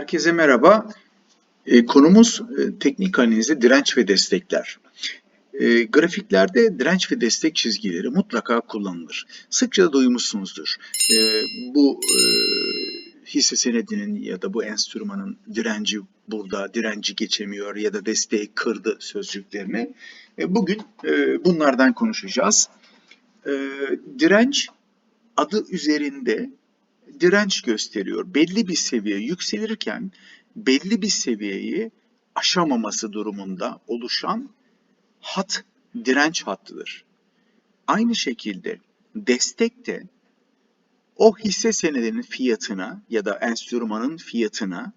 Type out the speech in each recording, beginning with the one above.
Herkese merhaba. E, konumuz e, teknik analizi direnç ve destekler. E, grafiklerde direnç ve destek çizgileri mutlaka kullanılır. Sıkça duymuşsunuzdur. Bu hisse senedinin ya da bu enstrümanın direnci burada, direnci geçemiyor ya da desteği kırdı sözcüklerini. Bugün bunlardan konuşacağız. Direnç adı üzerinde direnç gösteriyor. Belli bir seviye yükselirken belli bir seviyeyi aşamaması durumunda oluşan hat direnç hattıdır. Aynı şekilde destek de o hisse senedinin fiyatına ya da enstrümanın fiyatına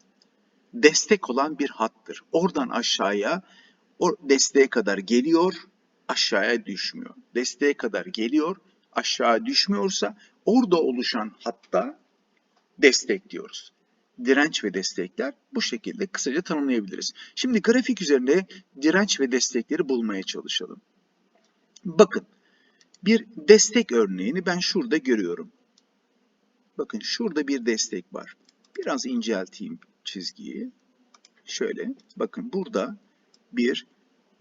destek olan bir hattır. Oradan aşağıya o desteğe kadar geliyor, aşağıya düşmüyor. Desteğe kadar geliyor, aşağı düşmüyorsa orada oluşan hatta destek diyoruz. Direnç ve destekler bu şekilde kısaca tanımlayabiliriz. Şimdi grafik üzerinde direnç ve destekleri bulmaya çalışalım. Bakın bir destek örneğini ben şurada görüyorum. Bakın şurada bir destek var. Biraz incelteyim çizgiyi. Şöyle bakın burada bir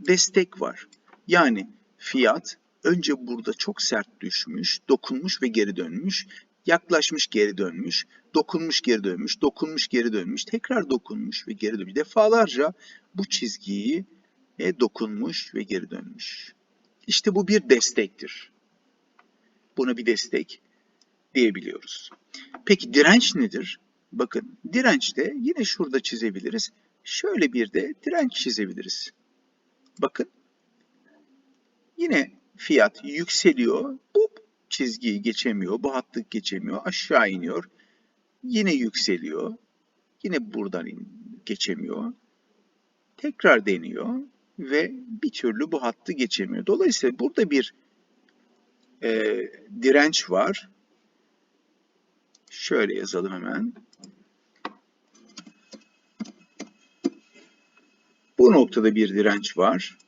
destek var. Yani fiyat önce burada çok sert düşmüş, dokunmuş ve geri dönmüş. Yaklaşmış geri dönmüş, dokunmuş geri dönmüş, dokunmuş geri dönmüş, tekrar dokunmuş ve geri dönmüş. Defalarca bu çizgiyi e, dokunmuş ve geri dönmüş. İşte bu bir destektir. Buna bir destek diyebiliyoruz. Peki direnç nedir? Bakın direnç de yine şurada çizebiliriz. Şöyle bir de direnç çizebiliriz. Bakın yine fiyat yükseliyor. Bu çizgiyi geçemiyor, bu hattı geçemiyor, aşağı iniyor. Yine yükseliyor. Yine buradan geçemiyor. Tekrar deniyor ve bir türlü bu hattı geçemiyor. Dolayısıyla burada bir e, direnç var. Şöyle yazalım hemen. Bu noktada bir direnç var.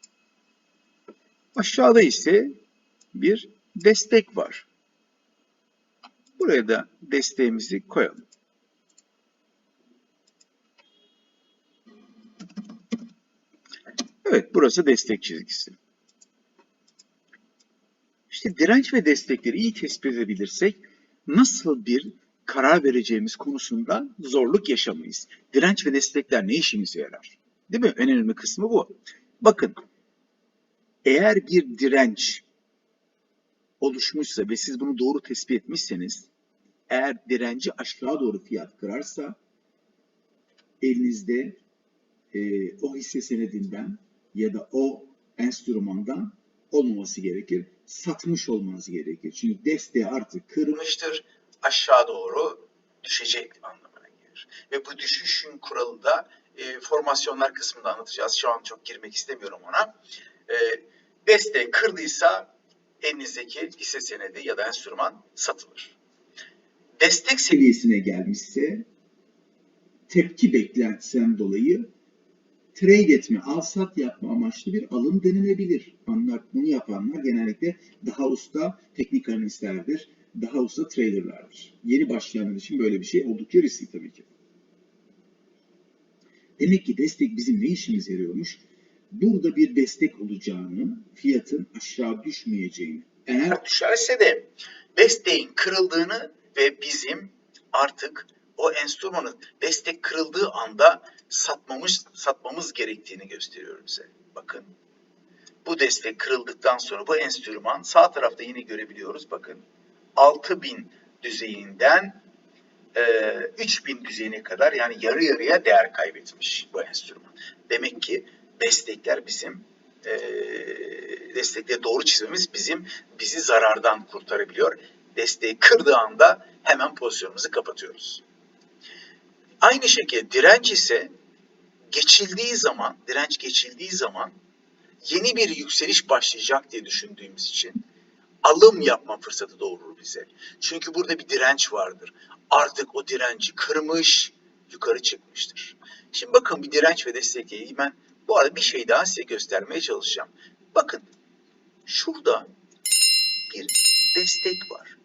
Aşağıda ise bir destek var. Buraya da desteğimizi koyalım. Evet, burası destek çizgisi. İşte direnç ve destekleri iyi tespit edebilirsek nasıl bir karar vereceğimiz konusunda zorluk yaşamayız. Direnç ve destekler ne işimize yarar? Değil mi? Önemli kısmı bu. Bakın, eğer bir direnç oluşmuşsa ve siz bunu doğru tespit etmişseniz eğer direnci aşağı doğru fiyat kırarsa elinizde e, o hisse senedinden ya da o enstrümandan olmaması gerekir. Satmış olmanız gerekir. Çünkü desteği artık kırmıştır. Aşağı doğru düşecek anlamına gelir. Ve bu düşüşün kuralı da e, formasyonlar kısmında anlatacağız. Şu an çok girmek istemiyorum ona. E, desteği kırdıysa elinizdeki hisse senedi ya da enstrüman satılır. Destek seviyesine gelmişse tepki beklentisinden dolayı trade etme, al sat yapma amaçlı bir alım denilebilir. Anlar, bunu yapanlar genellikle daha usta teknik analistlerdir, daha usta traderlardır. Yeni başlayanlar için böyle bir şey oldukça riskli tabii ki. Demek ki destek bizim ne işimize yarıyormuş? Burada bir destek olacağını, fiyatın aşağı düşmeyeceğini. Eğer düşerse de desteğin kırıldığını ve bizim artık o enstrümanın destek kırıldığı anda satmamız satmamız gerektiğini gösteriyor bize. Bakın. Bu destek kırıldıktan sonra bu enstrüman sağ tarafta yine görebiliyoruz. Bakın 6000 düzeyinden e, 3000 düzeyine kadar yani yarı yarıya değer kaybetmiş bu enstrüman. Demek ki destekler bizim e, destekleri doğru çizmemiz bizim bizi zarardan kurtarabiliyor. Desteği kırdığı anda hemen pozisyonumuzu kapatıyoruz. Aynı şekilde direnç ise geçildiği zaman, direnç geçildiği zaman yeni bir yükseliş başlayacak diye düşündüğümüz için alım yapma fırsatı doğurur bize. Çünkü burada bir direnç vardır. Artık o direnci kırmış, yukarı çıkmıştır. Şimdi bakın bir direnç ve destekleyi ben bu arada bir şey daha size göstermeye çalışacağım. Bakın şurada bir destek var.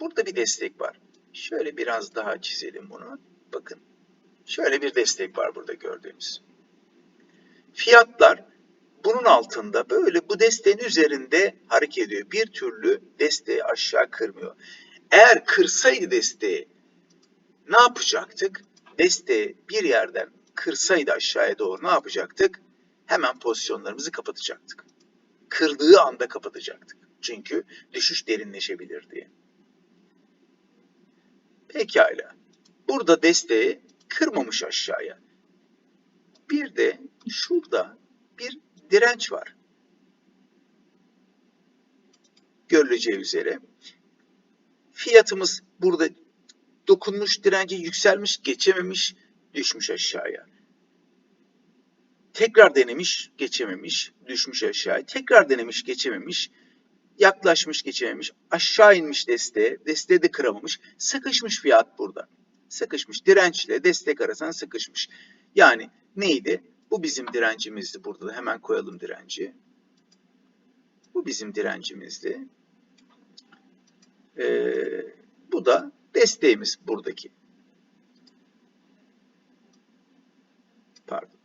Burada bir destek var. Şöyle biraz daha çizelim bunu. Bakın. Şöyle bir destek var burada gördüğünüz. Fiyatlar bunun altında böyle bu desteğin üzerinde hareket ediyor. Bir türlü desteği aşağı kırmıyor. Eğer kırsaydı desteği ne yapacaktık? Desteği bir yerden kırsaydı aşağıya doğru ne yapacaktık? Hemen pozisyonlarımızı kapatacaktık. Kırdığı anda kapatacaktık. Çünkü düşüş derinleşebilir diye. Pekala. Burada desteği kırmamış aşağıya. Bir de şurada bir direnç var. Görüleceği üzere. Fiyatımız burada dokunmuş dirence yükselmiş, geçememiş, düşmüş aşağıya. Tekrar denemiş, geçememiş, düşmüş aşağıya. Tekrar denemiş, geçememiş, yaklaşmış, geçememiş. Aşağı inmiş desteğe, desteği de kıramamış. Sıkışmış fiyat burada. Sıkışmış. Dirençle destek arasında sıkışmış. Yani neydi? Bu bizim direncimizdi. Burada da hemen koyalım direnci. Bu bizim direncimizdi. Ee, bu da desteğimiz buradaki. Pardon.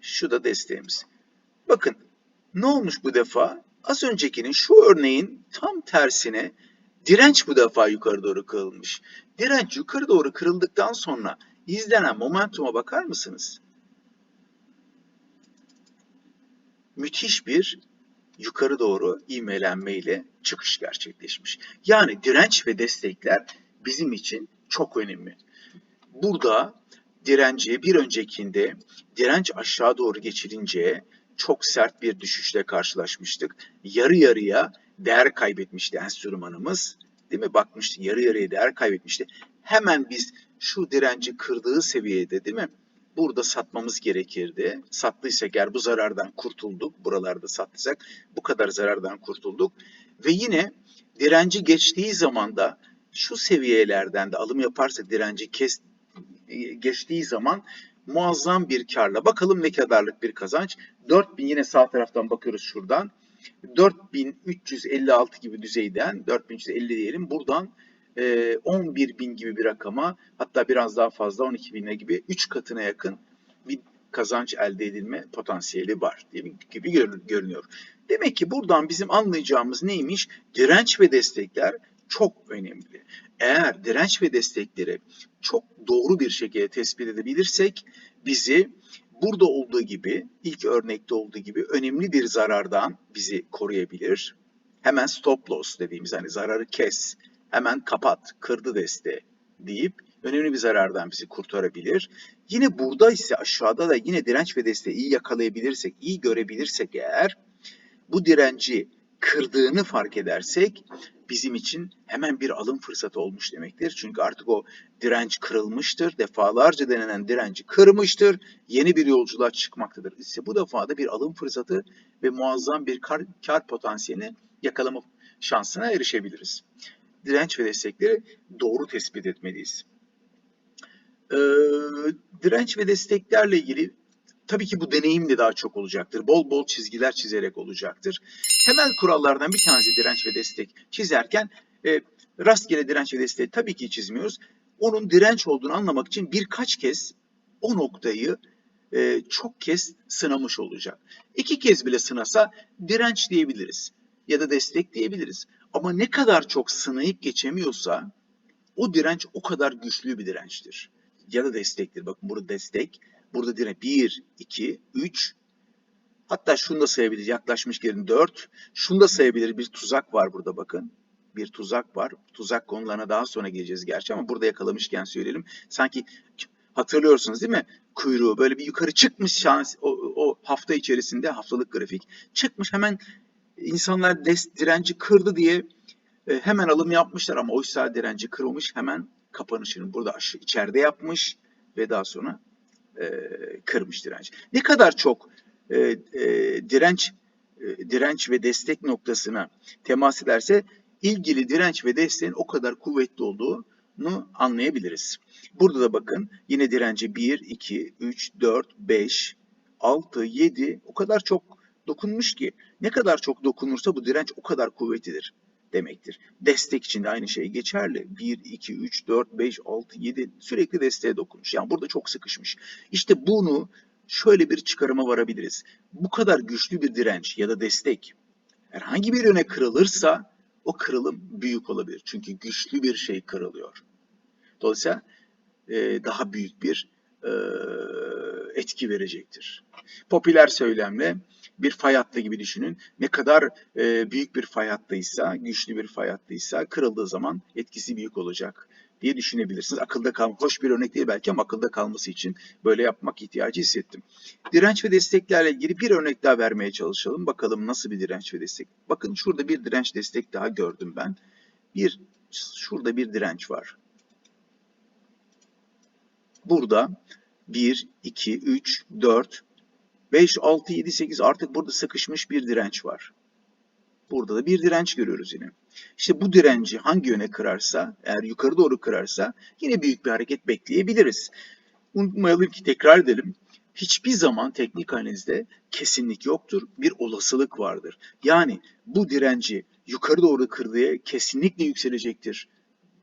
Şu da desteğimiz. Bakın ne olmuş bu defa? Az öncekinin şu örneğin tam tersine direnç bu defa yukarı doğru kırılmış. Direnç yukarı doğru kırıldıktan sonra izlenen momentuma bakar mısınız? Müthiş bir yukarı doğru ivmelenmeyle çıkış gerçekleşmiş. Yani direnç ve destekler bizim için çok önemli. Burada direnci bir öncekinde direnç aşağı doğru geçilince çok sert bir düşüşle karşılaşmıştık. Yarı yarıya değer kaybetmişti enstrümanımız. Değil mi? Bakmıştık yarı yarıya değer kaybetmişti. Hemen biz şu direnci kırdığı seviyede değil mi? Burada satmamız gerekirdi. Sattıysak eğer bu zarardan kurtulduk. Buralarda sattıysak bu kadar zarardan kurtulduk. Ve yine direnci geçtiği zaman da şu seviyelerden de alım yaparsak direnci kes, geçtiği zaman muazzam bir karla. Bakalım ne kadarlık bir kazanç. 4000 yine sağ taraftan bakıyoruz şuradan. 4356 gibi düzeyden 4350 diyelim. Buradan e, 11 bin gibi bir rakama hatta biraz daha fazla 12 bine gibi 3 katına yakın bir kazanç elde edilme potansiyeli var gibi görünüyor. Demek ki buradan bizim anlayacağımız neymiş? Direnç ve destekler çok önemli. Eğer direnç ve destekleri çok doğru bir şekilde tespit edebilirsek bizi burada olduğu gibi, ilk örnekte olduğu gibi önemli bir zarardan bizi koruyabilir. Hemen stop loss dediğimiz hani zararı kes, hemen kapat, kırdı desteği deyip önemli bir zarardan bizi kurtarabilir. Yine burada ise aşağıda da yine direnç ve desteği iyi yakalayabilirsek, iyi görebilirsek eğer bu direnci kırdığını fark edersek bizim için hemen bir alım fırsatı olmuş demektir. Çünkü artık o direnç kırılmıştır. Defalarca denenen direnci kırmıştır. Yeni bir yolculuğa çıkmaktadır. İşte bu defa da bir alım fırsatı ve muazzam bir kar, kar potansiyelini yakalama şansına erişebiliriz. Direnç ve destekleri doğru tespit etmeliyiz. Ee, direnç ve desteklerle ilgili Tabii ki bu deneyim de daha çok olacaktır. Bol bol çizgiler çizerek olacaktır. Temel kurallardan bir tanesi direnç ve destek çizerken e, rastgele direnç ve desteği tabii ki çizmiyoruz. Onun direnç olduğunu anlamak için birkaç kez o noktayı e, çok kez sınamış olacak. İki kez bile sınasa direnç diyebiliriz ya da destek diyebiliriz. Ama ne kadar çok sınayıp geçemiyorsa o direnç o kadar güçlü bir dirençtir. Ya da destektir. Bakın burada destek Burada direkt 1, 2, 3. Hatta şunu da sayabilir. Yaklaşmış gelin 4. Şunu da sayabilir. Bir tuzak var burada bakın. Bir tuzak var. Tuzak konularına daha sonra geleceğiz gerçi ama burada yakalamışken söyleyelim. Sanki hatırlıyorsunuz değil mi? Kuyruğu böyle bir yukarı çıkmış şans o, o hafta içerisinde haftalık grafik çıkmış hemen insanlar des, direnci kırdı diye e, hemen alım yapmışlar ama oysa direnci kırılmış hemen kapanışını burada aşağı içeride yapmış ve daha sonra e, kırmış direnç. Ne kadar çok e, e, direnç e, direnç ve destek noktasına temas ederse ilgili direnç ve desteğin o kadar kuvvetli olduğunu anlayabiliriz. Burada da bakın yine direnci 1, 2, 3, 4, 5, 6, 7 o kadar çok dokunmuş ki ne kadar çok dokunursa bu direnç o kadar kuvvetlidir. Demektir. Destek için de aynı şey geçerli. 1, 2, 3, 4, 5, 6, 7 sürekli desteğe dokunmuş. Yani burada çok sıkışmış. İşte bunu şöyle bir çıkarıma varabiliriz. Bu kadar güçlü bir direnç ya da destek herhangi bir yöne kırılırsa o kırılım büyük olabilir. Çünkü güçlü bir şey kırılıyor. Dolayısıyla e, daha büyük bir e, etki verecektir. Popüler söylemle bir fay hattı gibi düşünün. Ne kadar e, büyük bir fay hattıysa, güçlü bir fay hattıysa kırıldığı zaman etkisi büyük olacak diye düşünebilirsiniz. Akılda kalma, hoş bir örnek değil belki ama akılda kalması için böyle yapmak ihtiyacı hissettim. Direnç ve desteklerle ilgili bir örnek daha vermeye çalışalım. Bakalım nasıl bir direnç ve destek. Bakın şurada bir direnç destek daha gördüm ben. Bir, şurada bir direnç var. Burada 1, 2, 3, 4, 5, 6, 7, 8 artık burada sıkışmış bir direnç var. Burada da bir direnç görüyoruz yine. İşte bu direnci hangi yöne kırarsa, eğer yukarı doğru kırarsa yine büyük bir hareket bekleyebiliriz. Unutmayalım ki tekrar edelim. Hiçbir zaman teknik analizde kesinlik yoktur. Bir olasılık vardır. Yani bu direnci yukarı doğru kırdığı kesinlikle yükselecektir.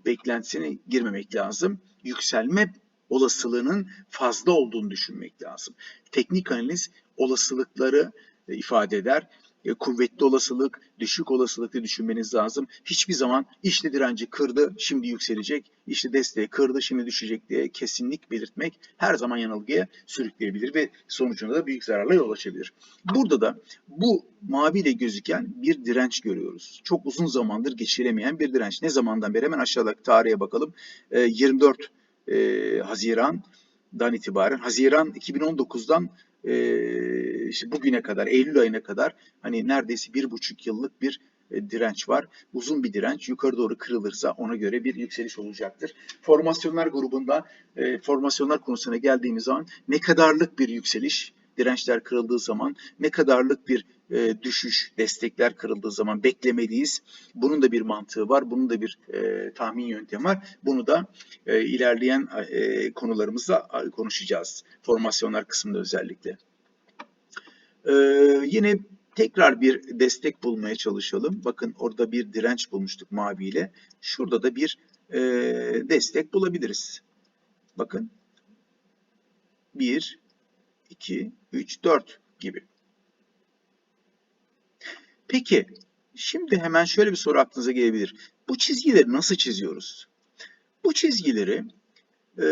Beklentisine girmemek lazım. Yükselme olasılığının fazla olduğunu düşünmek lazım. Teknik analiz olasılıkları e, ifade eder. E, kuvvetli olasılık, düşük olasılıklı düşünmeniz lazım. Hiçbir zaman işte direnci kırdı, şimdi yükselecek, işte desteği kırdı, şimdi düşecek diye kesinlik belirtmek her zaman yanılgıya sürükleyebilir ve sonucunda da büyük zararla yol açabilir. Burada da bu maviyle gözüken bir direnç görüyoruz. Çok uzun zamandır geçiremeyen bir direnç. Ne zamandan beri hemen aşağıdaki tarihe bakalım. 24 e, Haziran'dan itibaren, Haziran 2019'dan e, işte bugüne kadar, Eylül ayına kadar hani neredeyse bir buçuk yıllık bir e, direnç var. Uzun bir direnç. Yukarı doğru kırılırsa ona göre bir yükseliş olacaktır. Formasyonlar grubunda e, formasyonlar konusuna geldiğimiz zaman ne kadarlık bir yükseliş dirençler kırıldığı zaman ne kadarlık bir e, düşüş, destekler kırıldığı zaman beklemeliyiz. Bunun da bir mantığı var, bunun da bir e, tahmin yöntemi var. Bunu da e, ilerleyen e, konularımızda konuşacağız. Formasyonlar kısmında özellikle. E, yine tekrar bir destek bulmaya çalışalım. Bakın orada bir direnç bulmuştuk maviyle. Şurada da bir e, destek bulabiliriz. Bakın 1, 2, 3, 4 gibi. Peki, şimdi hemen şöyle bir soru aklınıza gelebilir. Bu çizgileri nasıl çiziyoruz? Bu çizgileri e,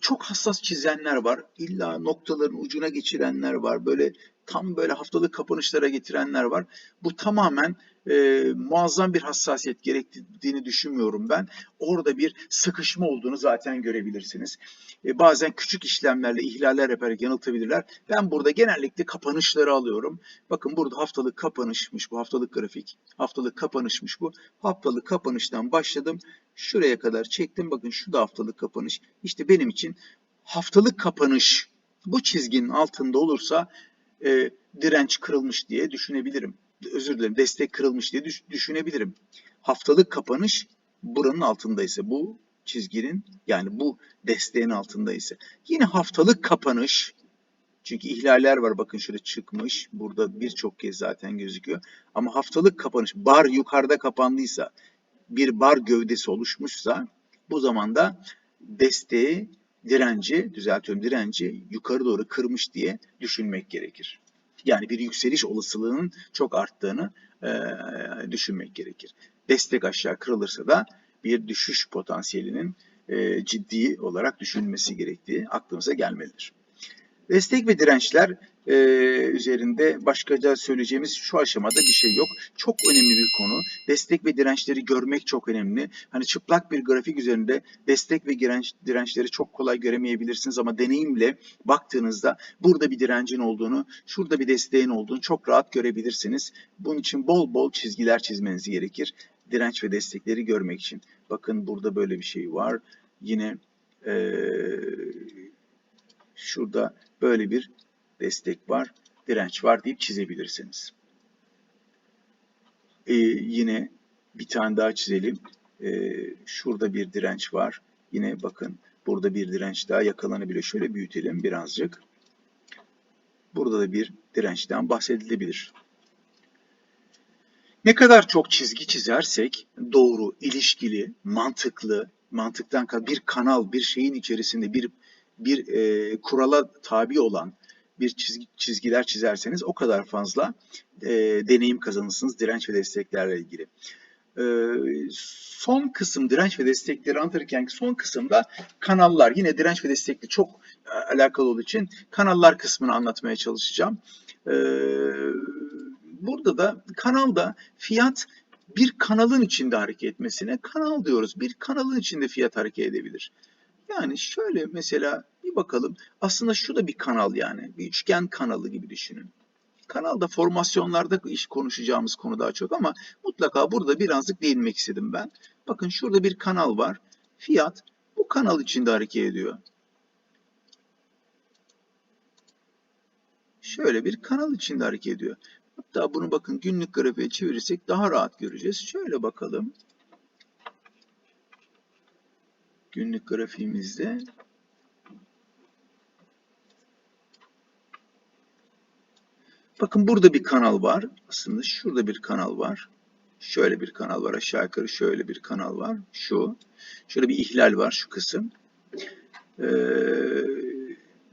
çok hassas çizenler var. İlla noktaların ucuna geçirenler var. Böyle tam böyle haftalık kapanışlara getirenler var. Bu tamamen e, muazzam bir hassasiyet gerektiğini düşünmüyorum ben. Orada bir sıkışma olduğunu zaten görebilirsiniz. E, bazen küçük işlemlerle ihlaller yaparak yanıltabilirler. Ben burada genellikle kapanışları alıyorum. Bakın burada haftalık kapanışmış bu haftalık grafik. Haftalık kapanışmış bu. Haftalık kapanıştan başladım. Şuraya kadar çektim. Bakın şu da haftalık kapanış. İşte benim için haftalık kapanış bu çizginin altında olursa e, direnç kırılmış diye düşünebilirim. Özür dilerim destek kırılmış diye düş, düşünebilirim. Haftalık kapanış buranın altındaysa bu çizginin yani bu desteğin altındaysa. Yine haftalık kapanış çünkü ihlaller var bakın şöyle çıkmış. Burada birçok kez zaten gözüküyor. Ama haftalık kapanış bar yukarıda kapandıysa bir bar gövdesi oluşmuşsa bu zamanda desteği direnci, düzeltiyorum direnci yukarı doğru kırmış diye düşünmek gerekir. Yani bir yükseliş olasılığının çok arttığını e, düşünmek gerekir. Destek aşağı kırılırsa da bir düşüş potansiyelinin e, ciddi olarak düşünülmesi gerektiği aklımıza gelmelidir. Destek ve dirençler e, üzerinde başkaca söyleyeceğimiz şu aşamada bir şey yok. Çok önemli bir konu. Destek ve dirençleri görmek çok önemli. Hani çıplak bir grafik üzerinde destek ve direnç, dirençleri çok kolay göremeyebilirsiniz ama deneyimle baktığınızda burada bir direncin olduğunu, şurada bir desteğin olduğunu çok rahat görebilirsiniz. Bunun için bol bol çizgiler çizmeniz gerekir. Direnç ve destekleri görmek için. Bakın burada böyle bir şey var. Yine ee, şurada böyle bir destek var, direnç var deyip çizebilirsiniz. Ee, yine bir tane daha çizelim. Ee, şurada bir direnç var. Yine bakın burada bir direnç daha yakalanabiliyor. Şöyle büyütelim birazcık. Burada da bir dirençten bahsedilebilir. Ne kadar çok çizgi çizersek doğru, ilişkili, mantıklı, mantıktan bir kanal, bir şeyin içerisinde bir bir e, kurala tabi olan bir çizgi, çizgiler çizerseniz o kadar fazla e, deneyim kazanırsınız direnç ve desteklerle ilgili. E, son kısım direnç ve destekleri anlatırken son kısımda kanallar yine direnç ve destekli çok e, alakalı olduğu için kanallar kısmını anlatmaya çalışacağım. E, burada da kanalda fiyat bir kanalın içinde hareket etmesine kanal diyoruz. Bir kanalın içinde fiyat hareket edebilir. Yani şöyle mesela bakalım. Aslında şu da bir kanal yani. Bir üçgen kanalı gibi düşünün. Kanalda formasyonlarda iş konuşacağımız konu daha çok ama mutlaka burada birazcık değinmek istedim ben. Bakın şurada bir kanal var. Fiyat bu kanal içinde hareket ediyor. Şöyle bir kanal içinde hareket ediyor. Hatta bunu bakın günlük grafiğe çevirirsek daha rahat göreceğiz. Şöyle bakalım. Günlük grafiğimizde Bakın burada bir kanal var. Aslında şurada bir kanal var. Şöyle bir kanal var. Aşağı yukarı şöyle bir kanal var. Şu. Şöyle bir ihlal var şu kısım. Ee,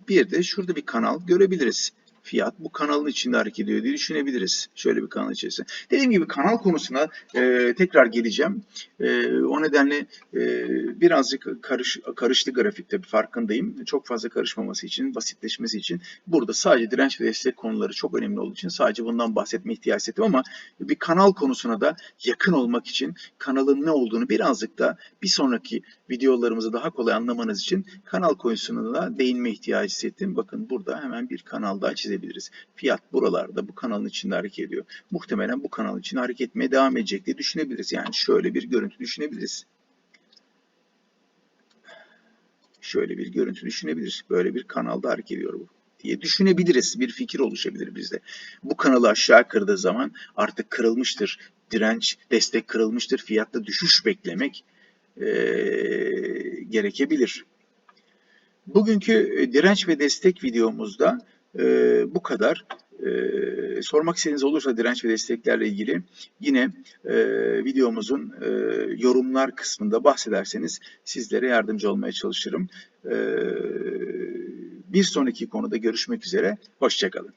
bir de şurada bir kanal görebiliriz. Fiyat bu kanalın içinde hareket ediyor diye düşünebiliriz. Şöyle bir kanal içerisinde. Dediğim gibi kanal konusuna e, tekrar geleceğim. E, o nedenle e, birazcık karış, karıştı grafikte bir farkındayım. Çok fazla karışmaması için, basitleşmesi için burada sadece direnç ve destek konuları çok önemli olduğu için sadece bundan bahsetme ihtiyaç hissettim ama bir kanal konusuna da yakın olmak için kanalın ne olduğunu birazcık da bir sonraki videolarımızı daha kolay anlamanız için kanal konusuna da değinme ihtiyacı hissettim. Bakın burada hemen bir kanal daha çizebiliriz. Fiyat buralarda bu kanalın içinde hareket ediyor. Muhtemelen bu kanal için hareket etmeye devam edecek diye düşünebiliriz. Yani şöyle bir görüntü düşünebiliriz. Şöyle bir görüntü düşünebiliriz. Böyle bir kanalda hareket ediyor bu diye düşünebiliriz. Bir fikir oluşabilir bizde. Bu kanalı aşağı kırdığı zaman artık kırılmıştır. Direnç, destek kırılmıştır. Fiyatta düşüş beklemek e, gerekebilir. Bugünkü direnç ve destek videomuzda e, bu kadar. E, sormak istediğiniz olursa direnç ve desteklerle ilgili yine e, videomuzun e, yorumlar kısmında bahsederseniz sizlere yardımcı olmaya çalışırım. E, bir sonraki konuda görüşmek üzere. Hoşçakalın.